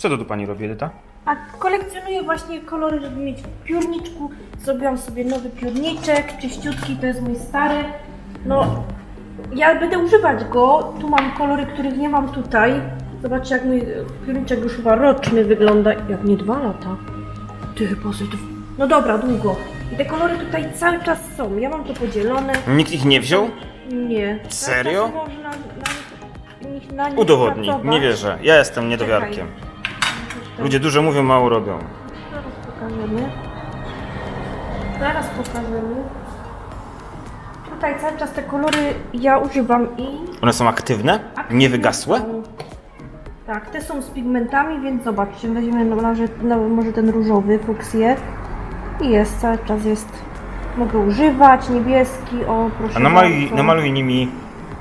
Co to tu pani robi, Edyta? A kolekcjonuję właśnie kolory, żeby mieć w piórniczku. Zrobiłam sobie nowy piórniczek, czyściutki, to jest mój stary. No, ja będę używać go. Tu mam kolory, których nie mam tutaj. Zobaczcie, jak mój piórniczek już chyba roczny wygląda. Jak nie dwa lata. Ty chyba ze dw- No dobra, długo. I te kolory tutaj cały czas są. Ja mam to podzielone. Nikt ich nie wziął? Nie. Cały Serio? czas Można na nich, na nich Udowodnij, pracować. nie wierzę. Ja jestem niedowiarkiem. Ludzie dużo mówią, mało robią. Zaraz pokażemy. Zaraz pokażemy. Tutaj cały czas te kolory ja używam i... One są aktywne? Nie wygasłe? Tak, te są z pigmentami, więc zobaczcie, weźmiemy na razie, na, może ten różowy, fuksję. I jest, cały czas jest. Mogę używać, niebieski, o proszę A namaluj, bardzo. namaluj nimi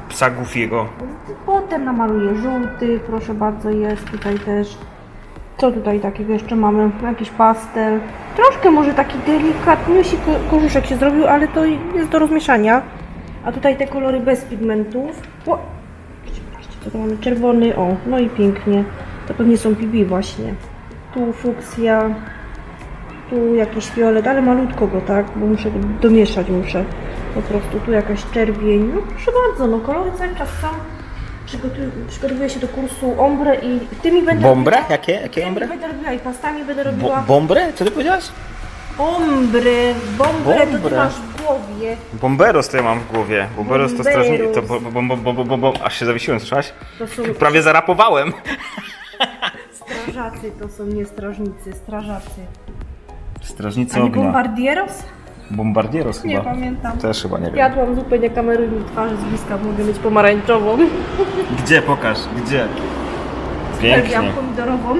psa Goofiego. Potem namaluję żółty, proszę bardzo, jest tutaj też. Co tutaj takiego jeszcze mamy? Jakiś pastel. Troszkę może taki delikatniusi ko- korzyszek się zrobił, ale to jest do rozmieszania. A tutaj te kolory bez pigmentów. O! Co tu mamy? Czerwony, o, no i pięknie. To pewnie są PB właśnie. Tu fuksja, tu jakiś fiolet, ale malutko go, tak? Bo muszę domieszać, muszę. Po prostu tu jakaś czerwień. No proszę bardzo, no kolory cały czas są. Przygotuję, przygotowuję się do kursu ombre i tymi będę Bombre? robiła- Jakie? Jakie tymi ombre? Będę robiła i pastami będę Bo, robiła bombre? Co ty powiedziałaś? ombre. Bombre to ty Bombre. masz w głowie. Bomberos to ja mam w głowie. Bomberos to Bomberos. strażnik. To bo, bo, bo, bo, bo, bo, bo, aż się zawiesiłem, słyszałaś? To są Prawie zarapowałem. strażacy, to są nie strażnicy, strażacy. Strażnicy A nie ognia. bombardieros? Bombardieros Nie chyba. pamiętam. Też chyba nie wiem. Jadłam zupę, nie kameruj mi twarzy z bliska, mogę mieć pomarańczową. Gdzie pokaż? Gdzie? Pięknie. pomidorową.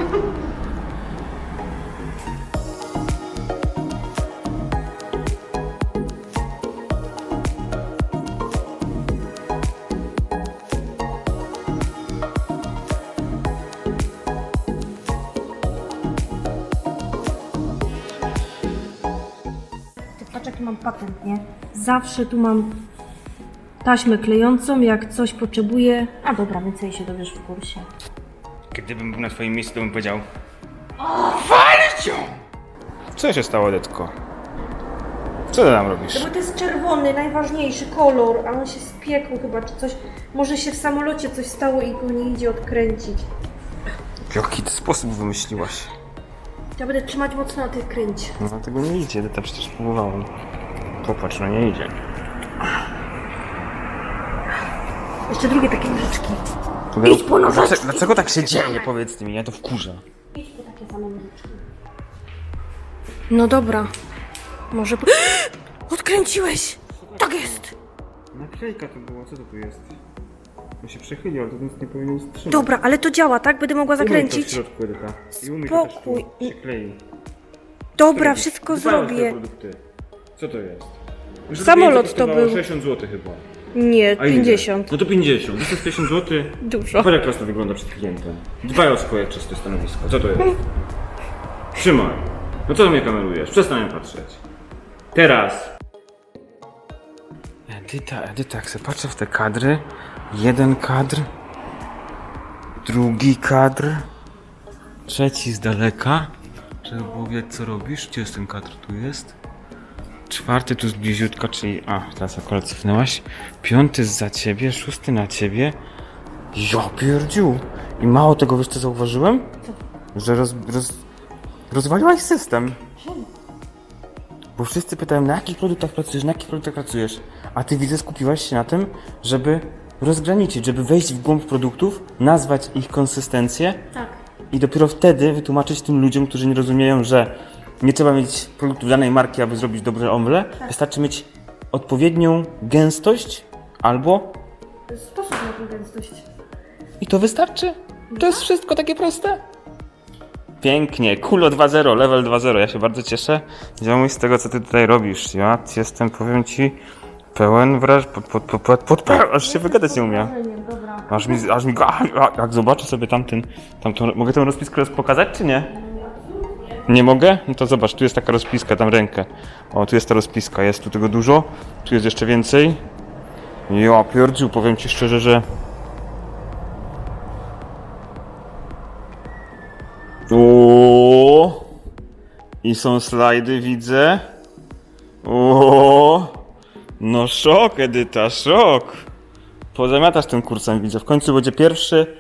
Patrz jaki mam patent, nie? Zawsze tu mam taśmę klejącą, jak coś potrzebuję. A dobra, więcej się dowiesz w kursie. Gdybym był na twoim miejscu, to bym powiedział Walić ją! Co się stało, Detko? Co ty tam No robisz? bo to jest czerwony, najważniejszy kolor, a on się spiekł chyba, czy coś. Może się w samolocie coś stało i go nie idzie odkręcić. Jaki ty sposób wymyśliłaś? Ja będę trzymać mocno na tej kręcie. No tego nie idzie, Edyta przecież próbowałem. Popatrz, no nie idzie. Jeszcze drugie takie nożyczki. To Idź po nożyczki. dlaczego, dlaczego tak się dzieje, powiedz mi, ja to wkurza. Idź po takie same nożyczki. No dobra. Może... po- Odkręciłeś! Tak jest! Naklejka to była, co to tu jest? On się przechylił, ale to nic nie powinien wstrzymać. Dobra, ale to działa, tak? Będę mogła Umyj to w zakręcić? środku, Edyta. I umyj to też tu, Spokój. się klei. Dobra, wszystko Dbaj o swoje zrobię. produkty. Co to jest? Samolot to był. 60 zł chyba. Nie, A ile? 50. No to 50. To jest 50 zł. Dużo. Zobacz jak klasno wygląda przed klientem. Dbaj o swoje czyste stanowisko. Co to jest? Trzymaj. No co do mnie kamerujesz? Przestań patrzeć. Teraz. Edyta, Edyta, jak sobie patrzę w te kadry. Jeden kadr. Drugi kadr. Trzeci z daleka. Żeby było widać co robisz. Gdzie jest ten kadr? Tu jest. Czwarty tu z bliziutka, czyli... A, teraz akurat cofnęłaś. Piąty za ciebie, szósty na ciebie. Ja pierdziu. I mało tego, wiesz co zauważyłem? Że roz, roz, rozwaliłaś system. Bo wszyscy pytają, na jakich produktach pracujesz, na jakich produktach pracujesz. A ty widzę, skupiłaś się na tym, żeby rozgraniczyć, żeby wejść w głąb produktów, nazwać ich konsystencję Tak. i dopiero wtedy wytłumaczyć tym ludziom, którzy nie rozumieją, że nie trzeba mieć produktu danej marki, aby zrobić dobre omle. Wystarczy mieć odpowiednią gęstość albo Sposób na tą gęstość. i to wystarczy. To jest wszystko takie proste. Pięknie, Kulo 2.0, level 2.0. Ja się bardzo cieszę. Ziomuj z tego, co ty tutaj robisz. Ja jestem, powiem ci, pełen wraż... Pod, pod, pod, pod, pod, aż się wygadać nie umiem. Aż mi, aż mi, jak zobaczę sobie tamten, tamtą, mogę tę rozpiskę roz- pokazać, czy nie? Nie mogę? No to zobacz, tu jest taka rozpiska, tam rękę. O, tu jest ta rozpiska, jest tu tego dużo, tu jest jeszcze więcej. Ja pierdziu, powiem ci szczerze, że... O, I są slajdy, widzę. O, no szok, Edyta, szok. Pozamiatasz tym kursem, widzę. W końcu będzie pierwszy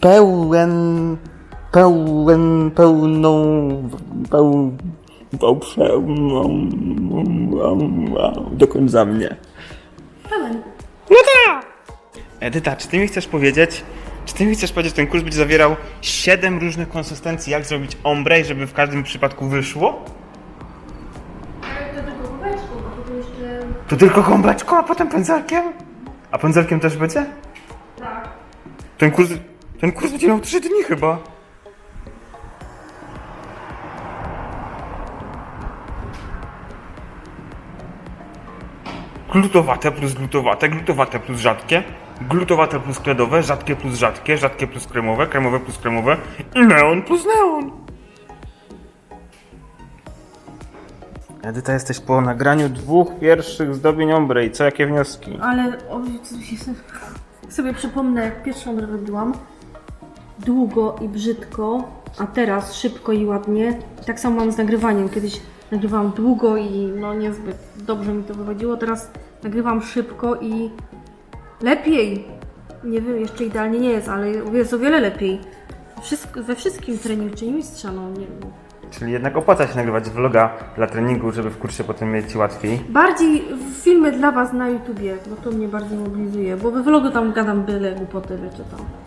pełen, pełen, pełną, peł, peł, pełną, do końca mnie. Pełen. Edyta, czy ty mi chcesz powiedzieć, czy ty mi chcesz powiedzieć, że ten kurs będzie zawierał 7 różnych konsystencji, jak zrobić ombre, żeby w każdym przypadku wyszło? Ale to tylko kubeczku, bo to jeszcze... To tylko gąbeczką, a potem pędzelkiem? A pędzelkiem też będzie? Tak. Ten kurs, ten kurs będzie miał 3 dni chyba. Glutowate plus glutowate, glutowate plus rzadkie, glutowate plus kredowe, rzadkie plus rzadkie, rzadkie plus kremowe, kremowe plus kremowe i neon plus neon. Edyta, jesteś po nagraniu dwóch pierwszych zdobień ombre i co, jakie wnioski? Ale o, sobie przypomnę, jak pierwszą robiłam długo i brzydko, a teraz szybko i ładnie. Tak samo mam z nagrywaniem. Kiedyś nagrywałam długo i no niezbyt dobrze mi to wychodziło. Teraz nagrywam szybko i lepiej. Nie wiem, jeszcze idealnie nie jest, ale jest o wiele lepiej. Wszystko, we wszystkim trening czyni mistrza, no nie wiem. Czyli jednak opłaca się nagrywać vloga dla treningu, żeby w kursie potem mieć łatwiej. Bardziej filmy dla Was na YouTubie, bo to mnie bardziej mobilizuje, bo we vlogu tam gadam byle głupoty, wiecie tam.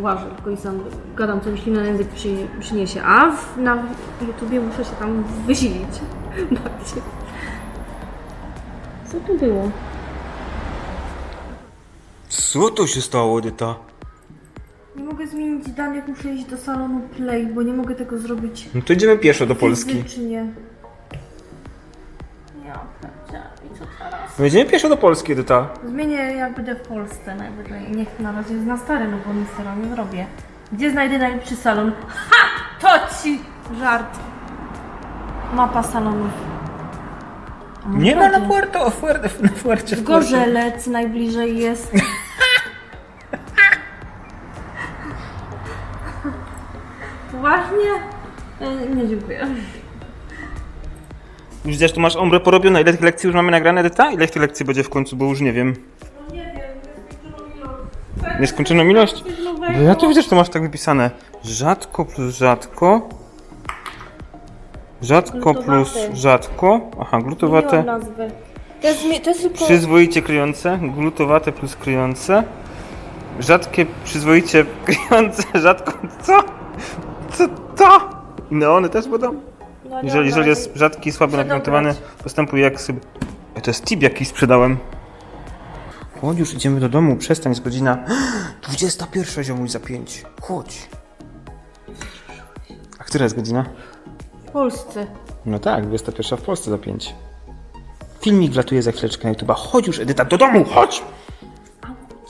Łażę tylko i sam gadam, co mi ślina na język przy, przyniesie, a w, na YouTubie muszę się tam wysilić bardziej. Co tu było? Co to się stało, Edyta? Nie mogę zmienić danych, muszę iść do salonu Play, bo nie mogę tego zrobić No to idziemy pieszo do Polski. fizycznie. Idziemy pieszo do Polski, Edyta. Zmienię jak będę w Polsce najwyżej. Niech na razie jest na stary, no bo nic teraz nie zrobię. Gdzie znajdę najlepszy salon? Ha! To ci żart. Mapa salonów. A może Nie ma na? Puerto, Fuerte, na Fuercie. W Gorzelec najbliżej jest. Poważnie? E, Nie, dziękuję. Widzisz, tu masz ombre porobione. Ile tych lekcji już mamy nagrane, Edyta? Ile tych lekcji będzie w końcu, bo już nie wiem. No nie wiem, nieskończoną ilość. Nieskończoną ilość? Coś Bo nowego. ja tu widzę, że to masz tak wypisane. Rzadko plus rzadko. Rzadko plus Glutowate. rzadko. Aha, glutowate. To jest, mi- to jest tylko... Przyzwoicie kryjące. Glutowate plus kryjące. Rzadkie, przyzwoicie kryjące. Rzadko. Co? Co to? Neony też będą? No Jeżeli, dobra, jeżeli jest rzadki, słabo Muszę nagruntowany, dobrać. postępuje jak sobie. To jest tip jakiś sprzedałem. Chodź, już idziemy do domu, przestań, jest godzina 21 ziomuś za 5. Chodź. A która jest godzina? W Polsce. No tak, 21 w Polsce za 5. Filmik wlatuje za chwileczkę na YouTube'a. Chodź już, Edyta, do domu, chodź!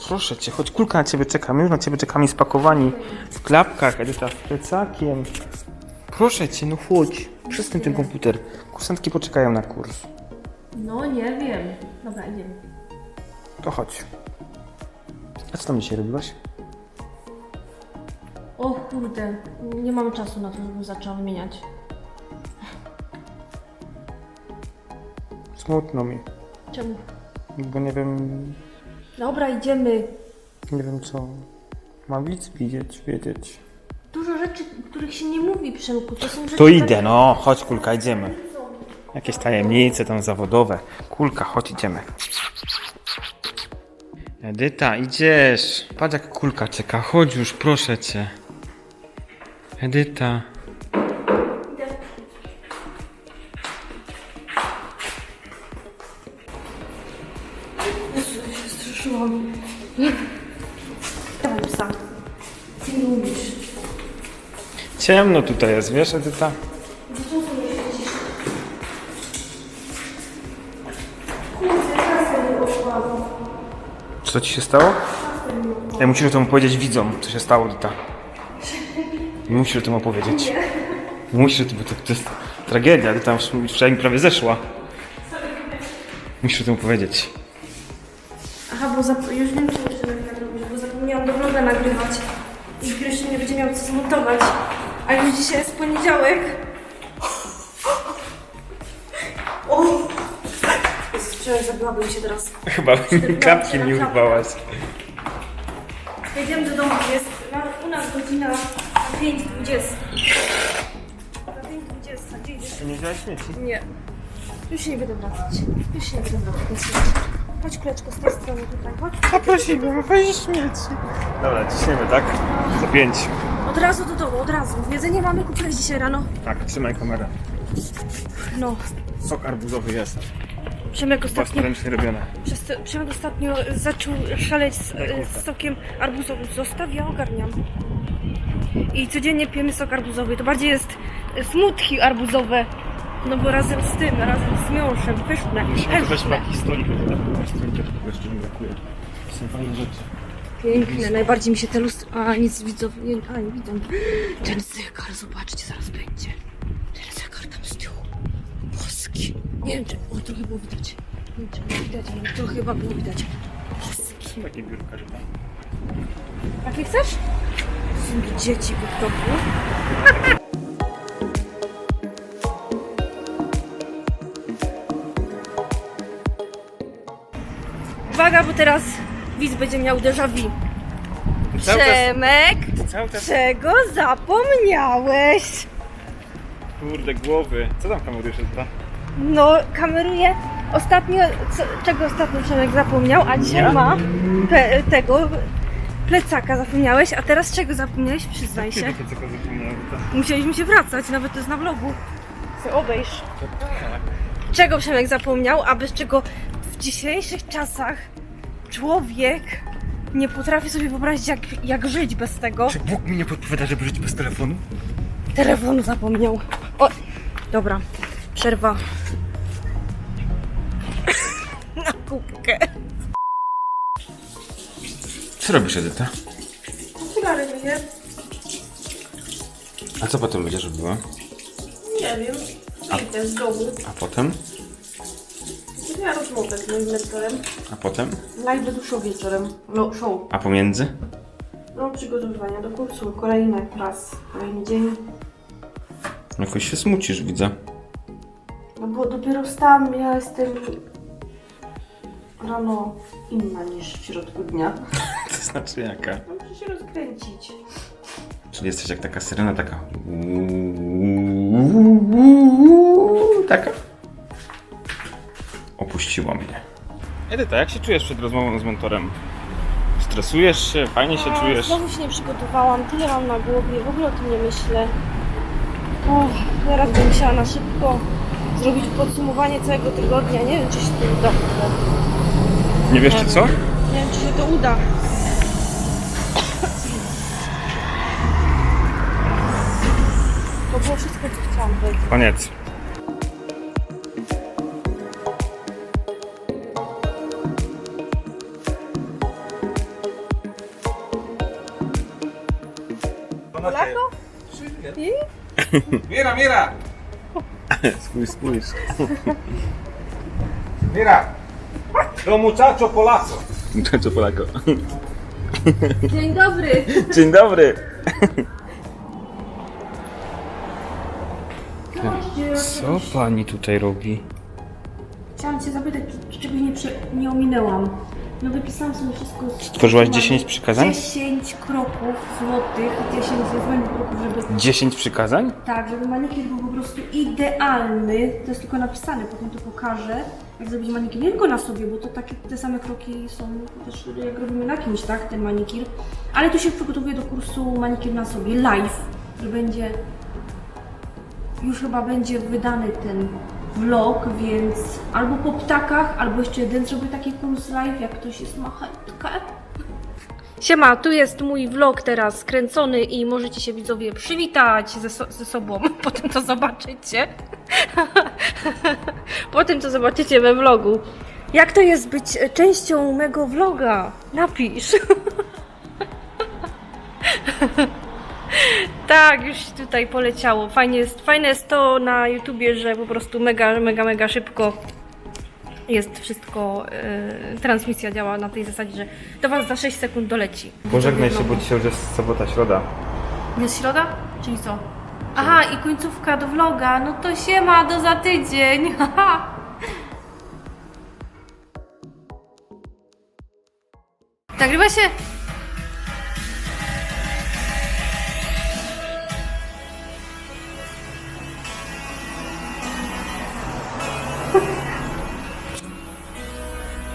Proszę cię, chodź, kulka na ciebie czeka. My już na ciebie czekamy spakowani w klapkach, Edyta z plecakiem. Proszę cię, no chodź. Przestań ten komputer. Kursantki poczekają na kurs. No nie wiem. Dobra, idziemy. To chodź. A co tam dzisiaj robiłaś? O kurde, nie mamy czasu na to, żebym zaczęła wymieniać. Smutno mi, Czemu? bo nie wiem, Dobra, idziemy. nie wiem co ma widz widzieć, wiedzieć. Których się nie mówi, Przemku. To są rzeczy To idę, no, chodź kulka, idziemy. Jakieś tajemnice tam zawodowe. Kulka, chodź, idziemy. Edyta, idziesz. Patrz jak kulka czeka, chodź już, proszę cię. Edyta. Ciemno tutaj jest, wiesz, Edyta? Co ci się stało? Ja musisz o tym opowiedzieć widzom, co się stało, Edyta. Musisz o tym opowiedzieć. Musisz bo to, to jest tragedia, Edyta wczoraj mi prawie zeszła. Musisz o tym opowiedzieć. Aha, bo zap... już wiem, co jeszcze tak robić, bo zapomniałam do nagrywać. I nie nie będzie miał co zmontować. A już dzisiaj jest poniedziałek. O! Jezus, wczoraj zabiłabym się teraz. Chyba klapki mi urwałaś. Jedziemy do domu, jest na, u nas godzina 5.20. Za 5.20, gdzie idziesz? Nie wziąłeś śmieci? Nie. Już się nie będę wracać. Już się nie będę wracać. Chodź kuleczko z tej strony tutaj, chodź. Poprosiłem, weź śmieci. Dobra, ciśniemy, tak? Za pięć. Od razu do domu, od razu. Jedzenie mamy kupiłeś dzisiaj rano. Tak, trzymaj kamerę. No. Sok arbuzowy jest. Przemek ostatnio, Własnoręcznie robione. przez, Przemek ostatnio zaczął szaleć z, z sokiem arbuzowym. Zostaw, ja ogarniam. I codziennie pijemy sok arbuzowy. To bardziej jest smutki arbuzowe. No bo razem z tym, razem z miąższem, pyszne, pyszne. taki stolik, to tak stoliczek jeszcze mi brakuje. Są fajne rzeczy. Piękne, najbardziej mi się te lustro... A, nic widzów, a, nie widzą. Ten zegar, zobaczcie, zaraz będzie. Ten zegar tam z tyłu. Boski. Nie wiem, czy... O, trochę było widać. Nie wiem, czy było widać, ale trochę chyba było widać. Boski. Takie biurka, tam. Jakie chcesz? Są dzieci w okropku. Uwaga, bo teraz widz będzie miał déjà vu. Cały czas, Przemek, cały czas, czego zapomniałeś? kurde, głowy. Co tam kamerujesz, Edyta? No, kameruje ostatnio, co, czego ostatnio Przemek zapomniał, a dzisiaj Ja? ma pe, tego plecaka zapomniałeś, a teraz czego zapomniałeś? Przyznaj się. To zapomniałem, Edyta? Musieliśmy się wracać, nawet to jest na vlogu. Se obejrz. To tak. Czego Przemek zapomniał, a bez czego w dzisiejszych czasach człowiek nie potrafi sobie wyobrazić, jak, jak żyć bez tego. Czy Bóg mi nie podpowiada, żeby żyć bez telefonu? Telefonu zapomniał. O, dobra, przerwa. Na kubkę. Co robisz, Edyta? Okulary myję. A co potem będziesz robiła? Nie wiem. Idę z domu. A potem? Ja rozmowę z moim mentorem. A potem? Live duszow wieczorem. No, show. A pomiędzy? No, przygotowywania do kursu. Kolejny raz. Kolejny dzień. Jakoś się smucisz, widzę. No bo dopiero wstałam, ja jestem rano inna niż w środku dnia. To znaczy jaka? No, muszę się rozkręcić. Czyli jesteś jak taka syrena, taka... Taka? Opuściła mnie. Edyta, jak się czujesz przed rozmową z mentorem? Stresujesz się? Fajnie się A, czujesz? Znowu się nie przygotowałam, tyle mam na głowie, w ogóle o tym nie myślę. O, teraz bym musiała na szybko zrobić podsumowanie całego tygodnia. Nie wiem, czy się to uda. Nie wiesz czy co? Nie wiem, czy się to uda. To było wszystko, co chciałam powiedzieć. Koniec. Polako? I? Mira, mira, Spójrz, spójrz. mira. Los muchachos polacos. Co Polako? Dzień dobry. Dzień dobry. Co pani tutaj robi? Chciałam Cię zapytać, czy czegoś nie, prze, nie ominęłam. No wypisałam sobie wszystko. z- Stworzyłaś 10 przykazań? 10 kroków złotych, 10 niezbędnych kroków, żeby 10 przykazań? tak, żeby manikier był po prostu idealny. To jest tylko napisane, potem to pokażę. Jak zrobić manikier, nie tylko na sobie, bo to takie te same kroki są też jak robimy na kimś, tak, ten manikir. Ale tu się przygotowuję do kursu manikir na sobie, live, że będzie już chyba będzie wydany ten vlog, więc albo po ptakach, albo jeszcze jeden zrobię taki kurs live, jak ktoś jest ma chętkę. Siema, tu jest mój vlog teraz skręcony i możecie się widzowie przywitać ze, so- ze sobą. Potem to zobaczycie. Potem to zobaczycie we vlogu. Jak to jest być częścią mego vloga? Napisz. Tak, już tutaj poleciało. Fajnie jest, fajne jest to na YouTubie, że po prostu mega, mega, mega szybko jest wszystko, e, transmisja działa na tej zasadzie, że do Was za 6 sekund doleci. Pożegnaj się, bo dzisiaj już jest sobota, środa. Jest środa? Czyli co? Aha, i końcówka do vloga. No to siema, do za tydzień. Nagrywa się?